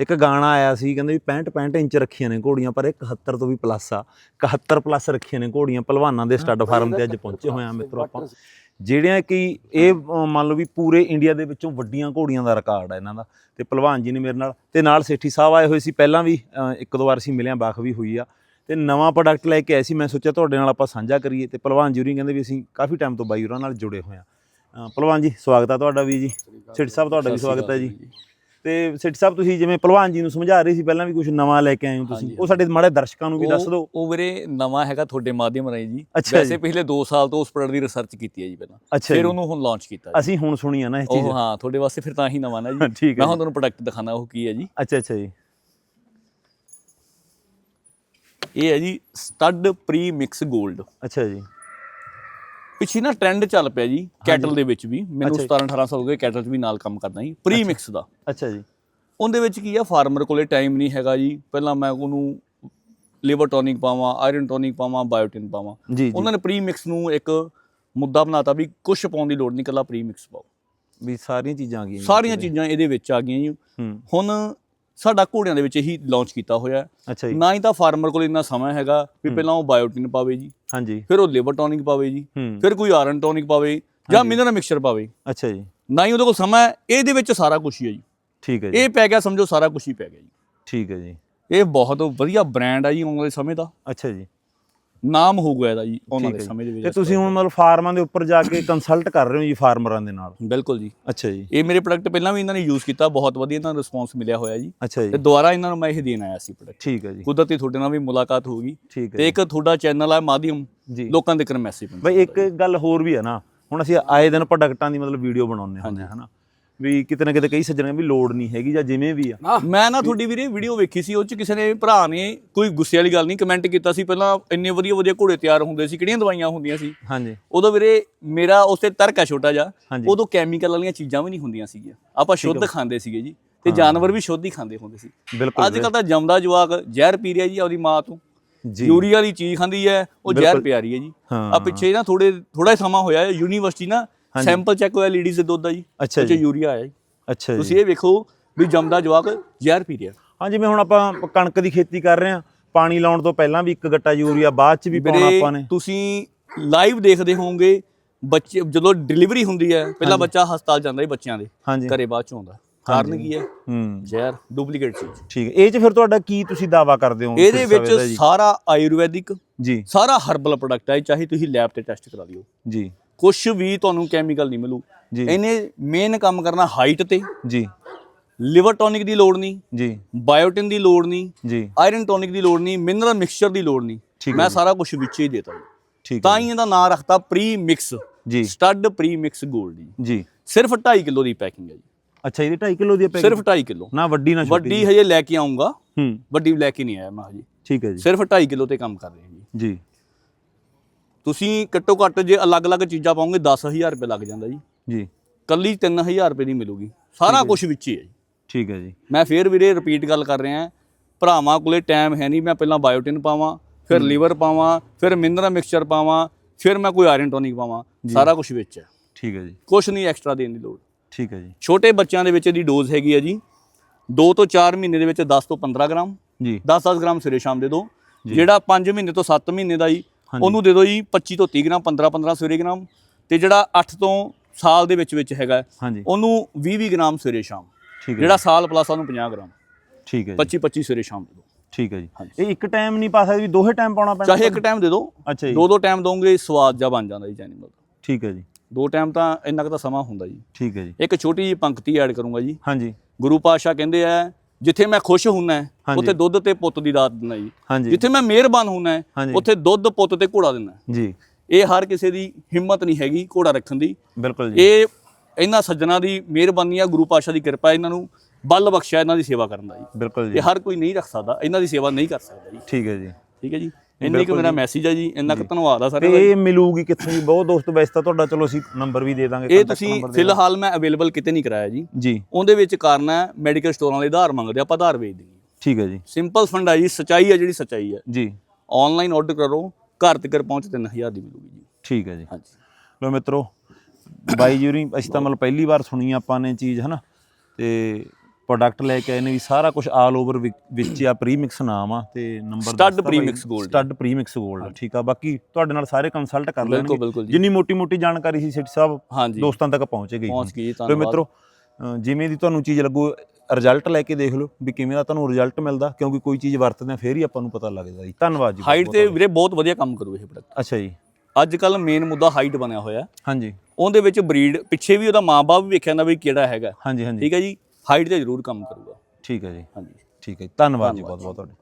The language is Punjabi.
ਇੱਕ ਗਾਣਾ ਆਇਆ ਸੀ ਕਹਿੰਦੇ ਵੀ 65 65 ਇੰਚ ਰੱਖੀਆਂ ਨੇ ਘੋੜੀਆਂ ਪਰ ਇਹ 71 ਤੋਂ ਵੀ ਪਲੱਸ ਆ। 71 ਪਲੱਸ ਰੱਖੀਆਂ ਨੇ ਘੋੜੀਆਂ ਪਹਿਲਵਾਨਾਂ ਦੇ ਸਟੱਡ ਫਾਰਮ ਤੇ ਅੱਜ ਪਹੁੰਚੇ ਹੋਏ ਆ ਮਿੱਤਰੋ ਆਪਾਂ। ਜਿਹੜੀਆਂ ਕਿ ਇਹ ਮੰਨ ਲਓ ਵੀ ਪੂਰੇ ਇੰਡੀਆ ਦੇ ਵਿੱਚੋਂ ਵੱਡੀਆਂ ਘੋੜੀਆਂ ਦਾ ਰਿਕਾਰਡ ਹੈ ਇਹਨਾਂ ਦਾ। ਤੇ ਪਹਿਲਵਾਨ ਜੀ ਨੇ ਮੇਰੇ ਨਾਲ ਤੇ ਨਾਲ ਸੇਠੀ ਸਾਹਿਬ ਆਏ ਹੋਏ ਸੀ ਪਹਿਲਾਂ ਵੀ ਇੱਕ ਦੋ ਵਾਰ ਅਸੀਂ ਮਿਲਿਆ ਬਾਖ ਵੀ ਹੋਈ ਆ। ਤੇ ਨਵਾਂ ਪ੍ਰੋਡਕਟ ਲੈ ਕੇ ਆਏ ਸੀ ਮੈਂ ਸੋਚਿਆ ਤੁਹਾਡੇ ਨਾਲ ਆਪਾਂ ਸਾਂਝਾ ਕਰੀਏ। ਤੇ ਪਹਿਲਵਾਨ ਜੀ ਹੋਰੀ ਕਹਿੰਦੇ ਵੀ ਅਸੀਂ ਕਾਫੀ ਟਾਈਮ ਤੋਂ ਬਾਈ ਹੋਰਾਂ ਨਾਲ ਜੁੜੇ ਹੋਏ ਆ ਪਹਿਲਵਾਨ ਜੀ ਸਵਾਗਤ ਆ ਤੁਹਾਡਾ ਵੀ ਜੀ। ਸੇਠੀ ਸਾਹਿਬ ਤੁਹਾਡਾ ਵੀ ਸਵਾਗਤ ਹੈ ਜੀ। ਤੇ ਸੇਠੀ ਸਾਹਿਬ ਤੁਸੀਂ ਜਿਵੇਂ ਪਹਿਲਵਾਨ ਜੀ ਨੂੰ ਸਮਝਾ ਰਹੇ ਸੀ ਪਹਿਲਾਂ ਵੀ ਕੁਝ ਨਵਾਂ ਲੈ ਕੇ ਆਏ ਹੋ ਤੁਸੀਂ। ਉਹ ਸਾਡੇ ਮਾੜੇ ਦਰਸ਼ਕਾਂ ਨੂੰ ਵੀ ਦੱਸ ਦਿਓ। ਉਹ ਵੀਰੇ ਨਵਾਂ ਹੈਗਾ ਤੁਹਾਡੇ ਮਾਧਿਅਮ ਰਾਹੀਂ ਜੀ। ਵੈਸੇ। ਪਿਛਲੇ 2 ਸਾਲ ਤੋਂ ਉਸ ਪ੍ਰੋਡਕਟ ਦੀ ਰਿਸਰਚ ਕੀਤੀ ਹੈ ਜੀ ਪਹਿਲਾਂ। ਫਿਰ ਉਹਨੂੰ ਹੁਣ ਲਾਂਚ ਕੀਤਾ ਅਸੀਂ ਹੁਣ ਸੁਣੀ ਆ ਨਾ ਇਹ ਚੀਜ਼। ਉਹ ਹਾਂ ਤੁਹਾਡੇ ਵਾਸਤੇ ਫਿਰ ਤਾਂ ਹੀ ਨਵਾਂ ਨਾ ਜੀ। ਮੈਂ ਹੁਣ। ਤੁਹਾਨੂੰ ਪ੍ਰੋਡਕਟ ਦਿਖਾਣਾ ਉਹ ਕੀ ਹੈ ਜੀ। ਅੱਛਾ ਅੱਛਾ ਜੀ। ਇਹ ਹੈ ਜੀ ਸਟੱਡ ਪ੍ਰੀ ਮਿਕਸ 골ਡ ਅੱਛਾ ਜੀ। ਪਿੱਛੇ ਨਾ ਟ੍ਰੈਂਡ ਚੱਲ ਪਿਆ ਜੀ ਕੈਟਲ ਦੇ ਵਿੱਚ ਵੀ। ਮੈਨੂੰ ਅੱਛਾ ਜੀ। 17 18 ਸਾਲ ਹੋ ਗਏ ਕੈਟਲ 'ਚ ਵੀ ਨਾਲ ਕੰਮ ਕਰਦਾ ਜੀ ਪ੍ਰੀ ਮਿਕਸ ਦਾ। ਅੱਛਾ ਜੀ। ਉਹਦੇ ਵਿੱਚ ਕੀ ਆ ਫਾਰਮਰ ਕੋਲੇ ਟਾਈਮ ਨਹੀਂ ਹੈਗਾ ਜੀ। ਪਹਿਲਾਂ ਮੈਂ ਉਹਨੂੰ ਲਿਵਰ ਟੋਨਿਕ ਪਾਵਾਂ ਆਇਰਨ ਟੋਨਿਕ ਪਾਵਾਂ ਬਾਇਓਟਿਨ ਪਾਵਾਂ। ਉਹਨਾਂ ਨੇ ਪ੍ਰੀ ਮਿਕਸ ਨੂੰ ਇੱਕ ਮੁੱਦਾ ਬਣਾਤਾ ਵੀ ਕੁਝ ਪਾਉਣ ਦੀ ਲੋੜ ਨਹੀਂ ਕੱਲਾ ਪ੍ਰੀ ਮਿਕਸ ਪਾਓ। ਵੀ ਸਾਰੀਆਂ ਚੀਜ਼ਾਂ ਆ ਗਈਆਂ ਸਾਰੀਆਂ। ਚੀਜ਼ਾਂ ਇਹਦੇ ਵਿੱਚ ਆ ਗਈਆਂ ਜੀ। ਹੁਣ ਸਾਡਾ ਘੋੜਿਆਂ ਦੇ ਵਿੱਚ ਇਹੀ ਲਾਂਚ ਕੀਤਾ ਹੋਇਆ ਹੈ। ਅੱਛਾ ਜੀ। ਨਾ ਹੀ ਤਾਂ ਫਾਰਮਰ ਕੋਲ ਇੰਨਾ ਸਮਾਂ ਹੈਗਾ ਵੀ ਪਹਿਲਾਂ ਉਹ ਬਾਇਓਟਿਨ ਪਾਵੇ ਜੀ। ਹਾਂਜੀ। ਫਿਰ ਉਹ ਲਿਵਰ ਟੋਨਿਕ ਪਾਵੇ ਜੀ। ਹੂੰ। ਫਿਰ ਕੋਈ ਆਇਰਨ ਟੋਨਿਕ ਪਾਵੇ ਜਾਂ ਮਿਨਰਲ ਮਿਕਸਚਰ ਪਾਵੇ। ਅੱਛਾ ਜੀ। ਨਾ ਹੀ ਉਹਦੇ ਕੋਲ ਸਮਾਂ ਹੈ ਇਹਦੇ ਵਿੱਚ ਸਾਰਾ ਕੁਝ ਹੀ ਹੈ ਜੀ। ਠੀਕ ਹੈ ਜੀ। ਇਹ ਪੈ ਗਿਆ ਸਮਝੋ ਸਾਰਾ ਕੁਝ ਹੀ ਪੈ ਗਿਆ ਜੀ। ਠੀਕ ਹੈ ਜੀ। ਇਹ ਬਹੁਤ ਵਧੀਆ ਬ੍ਰਾਂਡ ਆ ਜੀ ਆਉਣ ਵਾਲੇ ਸਮੇਂ ਦਾ। ਅੱਛਾ ਜੀ। ਨਾਮ ਹੋਊਗਾ ਇਹਦਾ ਜੀ ਠੀਕ ਵਾਲੇ ਹੈ ਸਮੇਂ ਦੇ। ਵਿੱਚ ਤੇ ਤੁਸੀਂ ਹੁਣ ਮਤਲਬ ਫਾਰਮਾਂ ਦੇ ਉੱਪਰ ਜਾ ਕੇ ਕੰਸਲਟ ਕਰ ਰਹੇ ਹੋ ਜੀ ਫਾਰਮਰਾਂ ਦੇ ਨਾਲ? ਬਿਲਕੁਲ ਜੀ। ਅੱਛਾ ਜੀ। ਇਹ ਮੇਰੇ ਪ੍ਰੋਡਕਟ ਪਹਿਲਾਂ ਵੀ ਇਹਨਾਂ ਨੇ ਯੂਜ਼ ਕੀਤਾ ਬਹੁਤ ਵਧੀਆ ਇਹਨਾਂ ਨੂੰ ਰਿਸਪੌਂਸ ਮਿਲਿਆ ਹੋਇਆ ਜੀ। ਅੱਛਾ ਤੇ ਜੀ ਦੁਬਾਰਾ ਇਹਨਾਂ ਨੂੰ ਮੈਂ ਇਹ ਦੇਣ ਆਇਆ ਸੀ ਪ੍ਰੋਡਕਟ ਠੀਕ ਹੈ ਜੀ। ਕੁਦਰਤੀ ਤੁਹਾਡੇ ਨਾਲ ਵੀ ਮੁਲਾਕਾਤ ਹੋਊਗੀ ਠੀਕ ਹੈ ਤੇ ਇੱਕ ਤੁਹਾਡਾ ਚੈਨਲ ਹੈ ਮਾਧਿਅਮ। ਜੀ। ਲੋਕਾਂ ਦੇ ਕਰ ਮੈਸੇਜ ਬਈ ਇੱਕ ਗੱਲ ਹੋਰ ਵੀ ਹੈ ਨਾ। ਹੁਣ ਅਸੀਂ ਆਏ ਦਿਨ ਪ੍ਰੋਡਕਟਾਂ ਦੀ ਮਤਲਬ ਵੀਡੀਓ ਬਣਾਉਂਦੇ ਹੁੰਦੇ ਹਾਂ ਹਨਾ ਵੀ ਕਿਤੇ ਨਾ ਕਿਤੇ ਕਈ ਸੱਜਣਾਂ ਵੀ ਲੋੜ ਨਹੀਂ ਹੈਗੀ ਜਾਂ ਜਿਵੇਂ ਵੀ ਆ। ਮੈਂ ਨਾ ਤੁਹਾਡੀ ਵੀਰੇ ਵੀਡੀਓ ਵੇਖੀ ਸੀ ਉਹ ਚ ਕਿਸੇ ਨੇ ਭਰਾ ਨੇ ਕੋਈ ਗੁੱਸੇ ਵਾਲੀ ਗੱਲ ਨਹੀਂ ਕਮੈਂਟ ਕੀਤਾ ਸੀ ਪਹਿਲਾਂ ਇੰਨੇ ਵਧੀਆ ਵਧੀਆ ਘੋੜੇ ਤਿਆਰ ਹੁੰਦੇ ਸੀ ਕਿਹੜੀਆਂ ਦਵਾਈਆਂ ਹੁੰਦੀਆਂ ਸੀ? ਹਾਂਜੀ। ਉਦੋਂ ਵੀਰੇ ਮੇਰਾ ਉਸੇ ਤਰਕ ਹੈ ਛੋਟਾ ਜਿਹਾ। ਉਦੋਂ ਕੈਮੀਕਲ ਵਾਲੀਆਂ ਚੀਜ਼ਾਂ ਵੀ ਨਹੀਂ ਹੁੰਦੀਆਂ ਸੀਗੀਆਂ। ਆਪਾਂ ਸ਼ੁੱਧ ਖਾਂਦੇ ਸੀਗੇ ਜੀ ਤੇ ਜਾਨਵਰ ਵੀ ਸ਼ੁੱਧ ਹੀ ਖਾਂਦੇ ਹੁੰਦੇ ਸੀ। ਬਿਲਕੁਲ ਅੱਜ ਕੱਲ ਤਾਂ ਜੰਮਦਾ ਜਵਾਕ ਜ਼ਹਿਰ ਪੀ ਰਿਹਾ ਜੀ ਆਪਦੀ ਮਾਂ ਤੋਂ। ਯੂਰੀਆ ਵਾਲੀ ਚੀਜ਼ ਖਾਂਦੀ ਹੈ ਉਹ ਜ਼ਹਿਰ ਪਿਆ ਰਹੀ ਹੈ ਜੀ। ਆ ਪਿੱਛੇ ਨਾ ਥੋੜੇ ਥੋੜਾ ਸਮਾਂ ਹੋਇਆ ਯੂਨੀਵਰਸਿਟੀ ਨਾ ਸੈਂਪਲ ਚੈੱਕ ਹੋਇਆ ਲੇਡੀਜ਼ ਦੇ ਦੁੱਧ ਦਾ ਜੀ ਅੱਛਾ ਜੀ। ਯੂਰੀਆ ਆਇਆ ਜੀ। ਅੱਛਾ ਜੀ। ਤੁਸੀਂ ਇਹ ਵੇਖੋ ਵੀ ਜੰਮਦਾ ਜਵਾਕ ਜ਼ਹਿਰ ਪੀ ਰਿਹਾ। ਹਾਂ ਜਿਵੇਂ ਹੁਣ ਆਪਾਂ ਕਣਕ ਦੀ ਖੇਤੀ ਕਰ ਰਹੇ ਹਾਂ। ਪਾਣੀ ਲਾਉਣ ਤੋਂ ਪਹਿਲਾਂ ਵੀ ਇੱਕ ਗੱਟਾ ਯੂਰੀਆ ਬਾਅਦ ਚ ਵੀ ਪਾਉਣਾ ਆਪਾਂ ਨੇ। ਤੁਸੀਂ ਲਾਈਵ ਦੇਖਦੇ ਹੋਵੋਗੇ ਬੱਚੇ ਜਦੋਂ ਡਿਲੀਵਰੀ ਹੁੰਦੀ ਹੈ ਪਹਿਲਾ ਬੱਚਾ ਹਸਪਤਾਲ ਜਾਂਦਾ ਹੀ ਬੱਚਿਆਂ ਦੇ। ਘਰੇ ਬਾਅਦ ਚ ਆਉਂਦਾ। ਕਾਰਨ ਕੀ ਹੈ? ਹੂੰ। ਜ਼ਹਿਰ ਡੁਪਲੀਕੇਟ ਚੀਜ਼। ਠੀਕ ਹੈ। ਇਹ ਚ ਫਿਰ ਤੁਹਾਡਾ ਕੀ ਤੁਸੀਂ ਦਾਵਾ ਕਰਦੇ ਹੋ ਇਹਦੇ ਵਿੱਚ? ਸਾਰਾ ਆਯੁਰਵੈਦਿਕ ਜੀ। ਸਾਰਾ ਹਰਬਲ ਪ੍ਰੋਡਕਟ ਹੈ ਚਾਹੇ ਤੁਸੀਂ ਲੈਬ ਤੇ ਟੈਸਟ ਕਰਾ ਲਿਓ ਜੀ। ਕੁਝ ਵੀ ਤੁਹਾਨੂੰ ਕੈਮੀਕਲ ਨਹੀਂ ਮਿਲੂ। ਜੀ। ਇਹਨੇ ਮੇਨ ਕੰਮ ਕਰਨਾ ਹਾਈਟ ਤੇ। ਜੀ। ਲਿਵਰ ਟੋਨਿਕ ਦੀ ਲੋੜ ਨਹੀਂ। ਜੀ। ਬਾਇਓਟਿਨ ਦੀ ਲੋੜ ਨਹੀਂ। ਜੀ। ਆਇਰਨ ਟੋਨਿਕ ਦੀ ਲੋੜ ਨਹੀਂ। ਮਿਨਰਲ ਮਿਕਸਚਰ ਦੀ ਲੋੜ ਨਹੀਂ। ਮੈਂ ਜੀ। ਸਾਰਾ ਕੁਝ ਵਿੱਚ ਹੀ ਦੇਤਾ ਜੀ। ਠੀਕ ਤਾਂ ਹੈ ਇਹਦਾ ਨਾਮ ਰੱਖਤਾ ਪ੍ਰੀ ਮਿਕਸ ਜੀ। ਸਟੱਡ ਪ੍ਰੀ ਮਿਕਸ 골ਡ ਜੀ। ਜੀ। ਸਿਰਫ 2.5 ਕਿਲੋ ਦੀ ਪੈਕਿੰਗ ਹੈ ਜੀ। ਅੱਛਾ ਇਹਦੀ 2.5 ਕਿਲੋ ਦੀ ਪੈਕ ਸਿਰਫ 2.5 ਕਿਲੋ। ਨਾ ਵੱਡੀ ਨਾ ਛੋਟੀ ਵੱਡੀ ਹਜੇ ਲੈ ਕੇ ਆਉਂਗਾ ਹੂੰ। ਵੱਡੀ ਲੈ ਕੇ ਨਹੀਂ ਆਇਆ ਮੈਂ ਹਜੇ। ਠੀਕ ਹੈ ਜੀ। ਸਿਰਫ 2.5 ਕਿਲੋ ਤੇ ਕੰਮ ਕਰ ਰਹੇ ਹਾਂ ਜੀ। ਜੀ। ਤੁਸੀਂ ਘੱਟੋ ਘੱਟ ਜੇ ਅਲੱਗ-ਅਲੱਗ ਚੀਜ਼ਾਂ ਪਾਉਂਗੇ 10000 ਰੁਪਏ ਲੱਗ ਜਾਂਦਾ ਜੀ। ਜੀ। ਕੱਲੀ 3000 ਰੁਪਏ ਦੀ ਮਿਲੂਗੀ। ਸਾਰਾ ਕੁਝ ਵਿੱਚ ਹੀ ਹੈ ਜੀ। ਠੀਕ ਹੈ ਜੀ। ਮੈਂ ਫੇਰ ਵੀਰੇ ਰਿਪੀਟ ਗੱਲ ਕਰ ਰਿਹਾ ਭਰਾਵਾਂ ਕੋਲੇ ਟਾਈਮ ਹੈ ਨਹੀਂ ਮੈਂ ਪਹਿਲਾਂ ਬਾਇਓਟਿਨ ਪਾਵਾਂ ਫਿਰ ਲੀਵਰ ਪਾਵਾਂ ਫਿਰ ਮਿਨਰਲ ਮਿਕਸਚਰ ਪਾਵਾਂ ਫਿਰ ਮੈਂ ਕੋਈ ਆਇਰਨ ਟੋਨਿਕ ਪਾਵਾਂ ਸਾਰਾ ਕੁਝ ਵਿੱਚ ਹੈ। ਠੀਕ ਹੈ ਜੀ। ਕੁਝ ਨਹੀਂ ਐਕਸਟਰਾ ਦੇਣ ਦੀ ਲੋੜ। ਠੀਕ ਹੈ ਜੀ। ਛੋਟੇ ਬੱਚਿਆਂ ਦੇ ਵਿੱਚ ਇਹਦੀ ਡੋਜ਼ ਹੈਗੀ ਹੈ ਜੀ 2 ਤੋਂ 4 ਮਹੀਨੇ ਦੇ ਵਿੱਚ 10 ਤੋਂ 15 ਗ੍ਰਾਮ ਜੀ। 10-10 ਗ੍ਰਾਮ ਸਵੇਰੇ ਸ਼ਾਮ ਦੇ ਦਿਓ ਜਿਹੜਾ 5 ਮਹੀਨੇ ਤੋਂ 7 ਮਹੀਨੇ ਦਾ ਜੀ। ਉਹਨੂੰ ਦੇ ਦਿਓ ਜੀ 25 ਤੋਂ 30 ਗ੍ਰਾਮ 15-15 ਸਵੇਰੇ ਗ੍ਰਾਮ ਤੇ ਜਿਹੜਾ 8 ਤੋਂ ਸਾਲ ਦੇ ਵਿੱਚ ਵਿੱਚ ਹੈਗਾ ਉਹਨੂੰ 20-20 ਗ੍ਰਾਮ ਸਵੇਰੇ ਸ਼ਾਮ। ਠੀਕ ਹੈ ਜਿਹੜਾ ਸਾਲ ਪਲੱਸ ਉਹਨੂੰ 50 ਗ੍ਰਾਮ। ਠੀਕ ਹੈ ਜੀ। 25-25 ਸਵੇਰੇ ਸ਼ਾਮ ਦੇ ਦਿਓ। ਠੀਕ ਹੈ ਜੀ। ਇਹ ਇੱਕ ਟਾਈਮ ਨਹੀਂ ਪਾ ਸਕਦੇ ਵੀ ਦੋਹੇ ਟਾਈਮ ਪਾਉਣਾ ਪੈਣਾ ਚਾਹੇ ਇੱਕ ਟਾਈਮ ਦੇ ਦਿਓ। ਅੱਛਾ ਜੀ। ਦੋ ਦੋ ਟਾਈਮ ਦੋਗੇ ਸਵਾਦ ਜਾ ਬਣ ਜਾਂਦਾ ਜੀ ਐਨੀਮਲ ਠੀਕ ਹੈ ਜੀ। ਦੋ ਟਾਈਮ ਤਾਂ ਇੰਨਾ ਕੁ ਤਾਂ ਸਮਾਂ ਹੁੰਦਾ ਜੀ। ਠੀਕ ਹੈ ਜੀ। ਇੱਕ ਛੋਟੀ ਜਿਹੀ ਪੰਕਤੀ ਐਡ ਕਰੂੰਗਾ ਜੀ। ਹਾਂਜੀ। ਗੁਰੂ ਪਾਤਸ਼ਾਹ ਕਹਿੰਦੇ ਆ ਜਿੱਥੇ ਮੈਂ ਖੁਸ਼ ਹੁੰਨਾ। ਉੱਥੇ ਦੁੱਧ ਤੇ ਪੁੱਤ ਦੀ ਦਾਤ ਦਿੰਦਾ ਜੀ। ਜਿੱਥੇ ਮੈਂ ਮਿਹਰਬਾਨ ਹੁੰਨਾ। ਉੱਥੇ ਦੁੱਧ ਪੁੱਤ ਤੇ ਘੋੜਾ ਦਿੰਦਾ ਜੀ। ਇਹ ਹਰ ਕਿਸੇ ਦੀ ਹਿੰਮਤ ਨਹੀਂ ਹੈਗੀ ਘੋੜਾ ਰੱਖਣ ਦੀ। ਬਿਲਕੁਲ ਜੀ। ਇਹ ਇਹਨਾਂ ਸੱਜਣਾ ਦੀ ਮਿਹਰਬਾਨੀ ਆ ਗੁਰੂ ਪਾਤਸ਼ਾਹ ਦੀ ਕਿਰਪਾ ਇਹਨਾਂ ਨੂੰ ਬਲ ਬਖਸ਼ਿਆ ਇਹਨਾਂ ਦੀ ਸੇਵਾ ਕਰਨ ਦਾ ਜੀ। ਬਿਲਕੁਲ ਜੀ। ਇਹ ਹਰ ਕੋਈ ਨਹੀਂ ਰੱਖ ਸਕਦਾ ਇਹਨਾਂ ਦੀ ਸੇਵਾ ਨਹੀਂ ਕਰ ਸਕਦਾ ਜੀ। ਠੀਕ ਹੈ ਜੀ। ਠੀਕ ਹੈ ਜੀ। ਇੰਨੀ ਕੁ ਮੇਰਾ ਮੈਸੇਜ ਹੈ ਜੀ ਇੰਨਾ ਕੁ ਧੰਨਵਾਦ ਆ ਸਾਰਿਆਂ ਦਾ ਇਹ ਮਿਲੂਗੀ ਕਿੱਥੋਂ ਜੀ? ਬਹੁਤ ਦੋਸਤ ਵੈਸੇ ਤਾਂ ਤੁਹਾਡਾ ਚਲੋ ਅਸੀਂ ਨੰਬਰ ਵੀ ਦੇ ਦਾਂਗੇ ਇਹ ਤੁਸੀਂ। ਫਿਲਹਾਲ ਮੈਂ ਅਵੇਲੇਬਲ ਕਿਤੇ ਨਹੀਂ ਕਰਾਇਆ ਜੀ। ਜੀ। ਉਹਦੇ ਵਿੱਚ ਕਾਰਨ ਹੈ ਮੈਡੀਕਲ ਸਟੋਰਾਂ ਵਾਲੇ ਆਧਾਰ ਮੰਗਦੇ ਆ, ਆਪਾਂ ਆਧਾਰ ਵੇਚ ਦਈਏ। ਠੀਕ ਹੈ ਜੀ। ਸਿੰਪਲ ਫੰਡ ਹੈ ਜੀ ਸਚਾਈ ਹੈ ਜਿਹੜੀ ਸਚਾਈ ਹੈ ਜੀ। ਆਨਲਾਈਨ ਆਰਡਰ ਕਰੋ ਘਰ ਤੱਕ ਪਹੁੰਚ 3000 ਦੀ ਮਿਲੂਗੀ ਜੀ। ਠੀਕ ਹੈ ਜੀ। ਹਾਂਜੀ। ਲੋ ਮਿੱਤਰੋ ਬਾਈ ਜੂਰੀ ਅਸੀਂ ਤਾਂ ਮਤਲਬ ਪਹਿਲੀ ਵਾਰ ਸੁਣੀ ਆਪਾਂ ਨੇ ਚੀਜ਼ ਹਨਾ? ਤੇ ਪ੍ਰੋਡਕਟ ਲੈ ਕੇ ਆਏ ਨੇ ਵੀ ਸਾਰਾ ਕੁਝ ਆਲ ਓਵਰ ਵਿੱਚ ਆ ਪ੍ਰੀਮਿਕਸ ਨਾਮ ਆ ਤੇ number Stud Premix Gold। Stud premix 골ਡ ਠੀਕ ਆ। ਬਾਕੀ ਤੁਹਾਡੇ ਨਾਲ ਸਾਰੇ ਕੰਸਲਟ ਕਰ ਲੈਣਗੇ। ਜਿੰਨੀ ਮੋਟੀ ਮੋਟੀ ਜਾਣਕਾਰੀ ਸੀ ਸਿੱਟ ਸਾਹਿਬ ਦੋਸਤਾਂ ਤੱਕ ਪਹੁੰਚ ਗਈ। ਪਹੁੰਚ ਗਈ ਧੰਨਵਾਦ। ਮਿੱਤਰੋ ਜਿਵੇਂ ਦੀ ਤੁਹਾਨੂੰ ਚੀਜ਼ ਲੱਗੂ ਰਿਜ਼ਲਟ ਲੈ ਕੇ ਦੇਖ ਲਓ ਵੀ ਕਿਵੇਂ ਦਾ ਤੁਹਾਨੂੰ ਰਿਜ਼ਲਟ ਮਿਲਦਾ ਕਿਉਂਕਿ ਕੋਈ ਚੀਜ਼ ਵਰਤਦੇ ਆ ਫੇਰ ਹੀ ਆਪਾਂ ਨੂੰ ਪਤਾ ਲੱਗਦਾ ਜੀ। ਧੰਨਵਾਦ ਜੀ ਹਾਈਟ ਤੇ ਵੀਰੇ ਬਹੁਤ ਵਧੀਆ ਕੰਮ ਕਰੂ ਇਹ ਪ੍ਰੋਡਕਟ ਅੱਛਾ ਜੀ। ਅੱਜ ਕੱਲ ਮੇਨ ਮੁੱਦਾ ਹਾਈਟ ਬਣਿਆ ਹੋਇਆ। ਹਾਂਜੀ। ਉਹਦੇ ਵਿੱਚ ਬਰੀਡ ਪਿੱਛੇ ਵੀ ਉਹਦਾ ਮਾਂ-ਬਾਪ ਵੀ ਵੇਖਿਆ ਨਾ ਵੀ ਕਿਹੜਾ ਹੈਗਾ। ਹਾਂਜੀ ਹਾਂਜੀ। ਠੀਕ ਹੈ ਜੀ? ਹਾਈਟ ਤੇ ਜ਼ਰੂਰ ਕੰਮ ਕਰੂਗਾ। ਠੀਕ ਹੈ ਜੀ। ਹਾਂਜੀ। ਠੀਕ ਹੈ ਜੀ। ਧੰਨਵਾਦ ਜੀ ਬਹੁਤ ਬਹੁਤ ਤੁਹਾਡਾ।